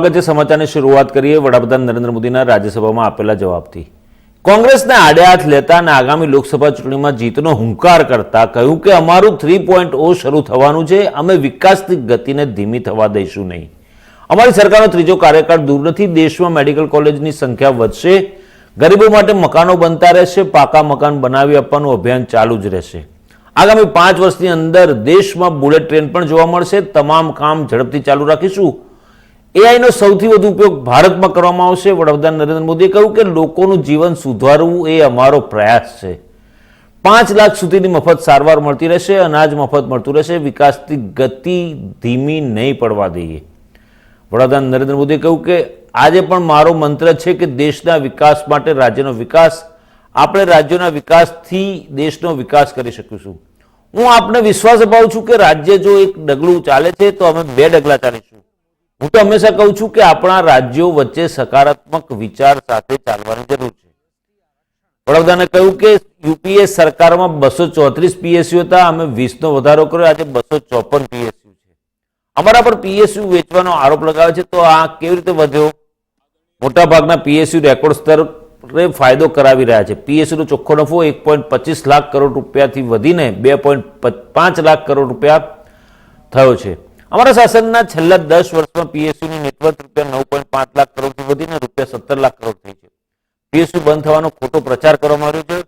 સ્વાગત છે સમાચારની શરૂઆત કરીએ, વડાપ્રધાન નરેન્દ્ર મોદીના રાજ્યસભામાં આપેલા જવાબથી. કોંગ્રેસને આડે હાથ લેતા અને આગામી લોકસભા ચૂંટણીમાં જીતનો હુંકાર કરતા કહ્યું કે અમારું થ્રી પોઈન્ટ ઓ શરૂ થવાનું છે, અમે વિકાસની ગતિને ધીમી થવા દઈશું નહીં. અમારી સરકારનો ત્રીજો કાર્યકાળ દૂર નથી, દેશમાં મેડિકલ કોલેજની સંખ્યા વધશે, ગરીબો માટે મકાનો બનતા રહેશે, પાકા મકાન બનાવી આપવાનું અભિયાન ચાલુ જ રહેશે. આગામી પાંચ વર્ષની અંદર દેશમાં બુલેટ ટ્રેન પણ જોવા મળશે, તમામ કામ ઝડપથી ચાલુ રાખીશું. એઆઈનો સૌથી વધુ ઉપયોગ ભારતમાં કરવામાં આવશે. વડાપ્રધાન નરેન્દ્ર મોદીએ કહ્યું કે લોકોનું જીવન સુધારવું એ અમારો પ્રયાસ છે. પાંચ લાખ સુધીની મફત સારવાર મળતી રહેશે, અનાજ મફત મળતું રહેશે, વિકાસની ગતિ ધીમી નહીં પડવા દઈએ. વડાપ્રધાન નરેન્દ્ર મોદીએ કહ્યું કે આજે પણ મારો મંત્ર છે કે દેશના વિકાસ માટે રાજ્યનો વિકાસ, આપણે રાજ્યોના વિકાસથી દેશનો વિકાસ કરી શકીશું. હું આપને વિશ્વાસ અપાવું છું કે રાજ્ય જો એક ડગલું ચાલે છે, તો અમે બે ડગલા ચાલીશું. હું તો હંમેશા કહું છું કે આપણા રાજ્યો વચ્ચે સકારાત્મક વિચાર સાથે ચાલવાની જરૂર છે. વડાપ્રધાને કહ્યું કે યુપીએ સરકારમાં બસો ચોત્રીસ પીએસયુ હતા, અમે વીસનો વધારો કર્યો, આજે બસો ચોપન પીએસયુ છે. અમારા પર પીએસયુ વેચવાનો આરોપ લગાવે છે, તો આ કેવી રીતે વધ્યો? મોટાભાગના પીએસયુ રેકોર્ડ સ્તરે ફાયદો કરાવી રહ્યા છે. પીએસયુનો ચોખ્ખો નફો એક પોઈન્ટ પચીસ લાખ કરોડ રૂપિયાથી વધીને બે પોઈન્ટ પાંચ લાખ કરોડ રૂપિયા થયો છે. અમારા શાસનના છેલ્લા દસ વર્ષમાં પીએસયુની નેટવર્ક રૂપિયા નવ પોઈન્ટ પાંચ લાખ કરોડથી વધીને રૂપિયા સત્તર લાખ કરોડ થઈ છે. પીએસયુ બંધ થવાનો ખોટો પ્રચાર કરવામાં આવ્યો છે.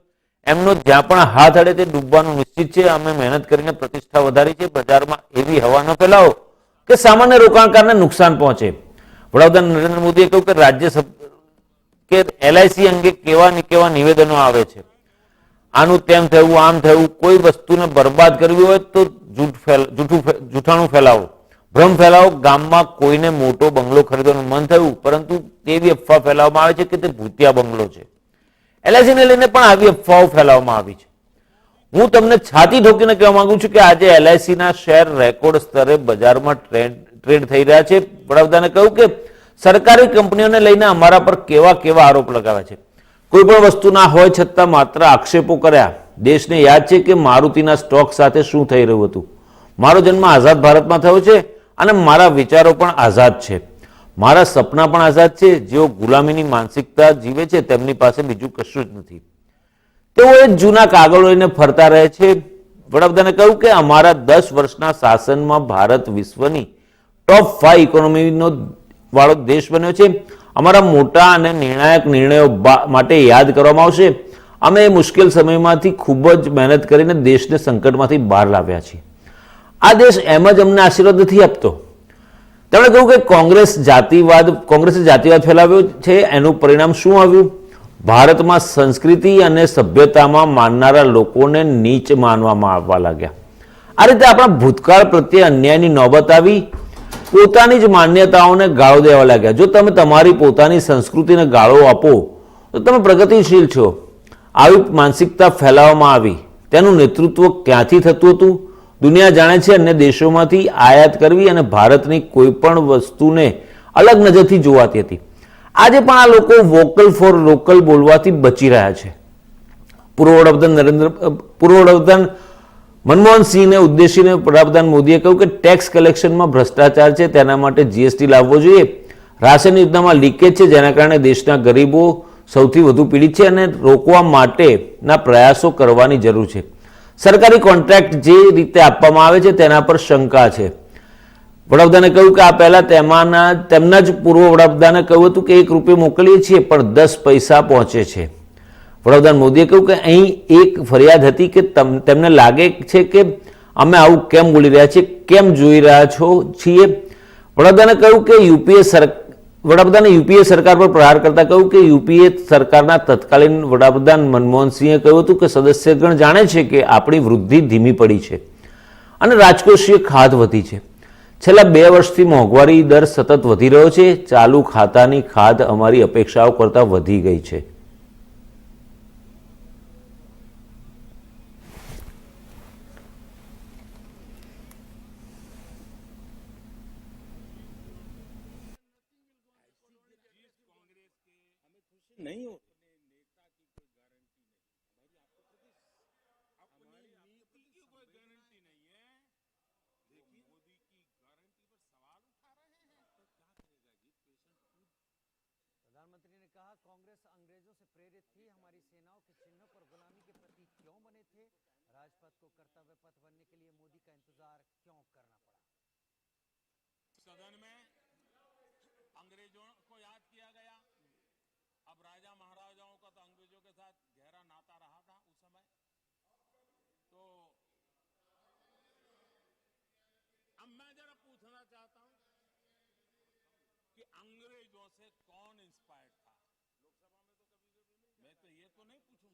એમનો જ્યાં પણ હાથ અડે તે ડૂબવાનું નિશ્ચિત છે. અમે મહેનત કરીને પ્રતિષ્ઠા વધારી છે. બજારમાં એવી હવા ન ફેલાવો કે સામાન્ય રોકાણકારને નુકસાન પહોંચે. વડાપ્રધાન નરેન્દ્ર મોદીએ કહ્યું કે રાજ્ય કે એલઆઈસી અંગે કેવા કેવા નિવેદનો આવે છે. આનું તેમ થયું, આમ થયું, કોઈ વસ્તુને બરબાદ કરવી હોય તો જૂઠ ફેલ, જૂઠું જૂઠાણું ફેલાવો. ભ્રમ ફેલાવો, ગામમાં કોઈને મોટો બંગલો ખરીદવાનું મન થયું, પરંતુ તેવી અફવા ફેલાવવામાં આવે છે કે તે ભૂતિયા બંગલો છે. એલઆઈસીને લઈને પણ આવી અફવાઓ ફેલાવવામાં આવી છે. હું તમને છાતી ઠોકીને કહેવા માંગુ છું કે આજે એલઆઈસીના શેર રેકોર્ડ સ્તરે બજારમાં ટ્રેડ ટ્રેડ થઈ રહ્યા છે. વડાપ્રધાને કહ્યું કે સરકારી કંપનીઓને લઈને અમારા પર કેવા કેવા આરોપ લગાવ્યા છે. કોઈ પણ વસ્તુ ના હોય છતાં માત્ર આક્ષેપો કર્યા. દેશને યાદ છે કે મારુતિના સ્ટોક સાથે શું થઈ રહ્યું હતું? મારો જન્મ આઝાદ ભારતમાં થયો છે અને મારા વિચારો પણ આઝાદ છે. મારા સપના પણ આઝાદ છે. જેઓ ગુલામીની માનસિકતા જીવે છે તેમની પાસે બીજું કશું જ નથી. તેઓ એ જૂના કાગળો લઈને ફરતા રહે છે. વડાપ્રધાને કહ્યું કે અમારા દસ વર્ષના શાસનમાં ભારત વિશ્વની ટોપ ફાઈવ ઇકોનોમીનો વાળો દેશ બન્યો છે. અમારા મોટા અને નિર્ણાયક નિર્ણયો માટે યાદ કરવામાં આવશે. અમે એ મુશ્કેલ સમયમાંથી ખૂબ જ મહેનત કરીને દેશને સંકટમાંથી બહાર લાવ્યા છીએ. આ દેશ એમ જ અમને આશીર્વાદ નથી આપતો. તેમણે કહ્યું કે કોંગ્રેસ જાતિવાદ કોંગ્રેસે જાતિવાદ ફેલાવ્યો છે, એનું પરિણામ શું આવ્યું? ભારતમાં સંસ્કૃતિ અને સભ્યતામાં માનનારા લોકોને નીચ માનવામાં આવવા લાગ્યા. આ રીતે આપણા ભૂતકાળ પ્રત્યે અન્યાયની નોબત આવી. પોતાની જ માન્યતાઓને ગાળો દેવા લાગ્યા. જો તમે તમારી પોતાની સંસ્કૃતિને ગાળો આપો, તો તમે પ્રગતિશીલ છો. આવી માનસિકતા ફેલાવવામાં આવી. તેનું નેતૃત્વ ક્યાંથી થતું હતું? દુનિયા જાણે છે અન્ય દેશોમાંથી આયાત કરવી અને ભારતની કોઈ પણ વસ્તુને અલગ નજરથી જોવાતી હતી. આજે પણ આ લોકો વોકલ ફોર લોકલ બોલવાથી બચી રહ્યા છે. પૂર્વ વડાપ્રધાન નરેન્દ્ર પૂર્વ વડાપ્રધાન મનમોહન સિંહને ઉદ્દેશીને વડાપ્રધાન મોદીએ કહ્યું કે ટેક્સ કલેક્શનમાં ભ્રષ્ટાચાર છે, તેના માટે જીએસટી લાવવો જોઈએ. રાશન યોજનામાં લીકેજ છે, જેના કારણે દેશના ગરીબો સૌથી વધુ પીડિત છે અને રોકવા માટેના પ્રયાસો કરવાની જરૂર છે. સરકારી કોન્ટ્રાક્ટ જે રીતે આપવામાં આવે છે, તેના પર શંકા છે. વડાપ્રધાને કહ્યું કે આ પહેલા તેમાંના, તેમના જ પૂર્વ વડાપ્રધાને કહ્યું હતું કે એક રૂપિયો મોકલીએ છીએ, પણ દસ પૈસા પહોંચે છે. વડાપ્રધાન મોદીએ કહ્યું કે અહીં એક ફરિયાદ હતી કે તમ- તેમને લાગે છે કે અમે આવું કેમ બોલી રહ્યા છીએ, કેમ જોઈ રહ્યા છો છીએ. વડાપ્રધાને કહ્યું કે યુપીએ સર, વડાપ્રધાને યુપીએ સરકાર પર પ્રહાર કરતા કહ્યું કે યુપીએ સરકારના તત્કાલીન વડાપ્રધાન મનમોહન સિંહે કહ્યું હતું કે સદસ્યગણ જાણે છે કે આપણી વૃદ્ધિ ધીમી પડી છે અને રાજકોષીય ખાધ વધી છે. છેલ્લા બે વર્ષથી મોંઘવારી દર સતત વધી રહ્યો છે. ચાલુ ખાતાની ખાધ અમારી અપેક્ષાઓ કરતાં વધી ગઈ છે. नहीं होती प्रधानमंत्री ने कहा कांग्रेस अंग्रेज़ों से प्रेरित थी हमारी सेनाओं के चिन्हों पर गुलामी के प्रति क्यों बने थे? राजपथ को कर्तव्य पथ बनने के लिए मोदी का इंतज़ार क्यों करना पड़ा? सदन में अंग्रेज़ों को याद अब राजा महाराजाओं का तो अंग्रेज़ों के साथ गहरा नाता रहा था उस समय। तो अब मैं जरा पूछना चाहता हूँ कि अंग्रेज़ों से कौन इंस्पायर्ड था? लोकसभा में तो कभी मैं तो ये तो नहीं पूछूँगा।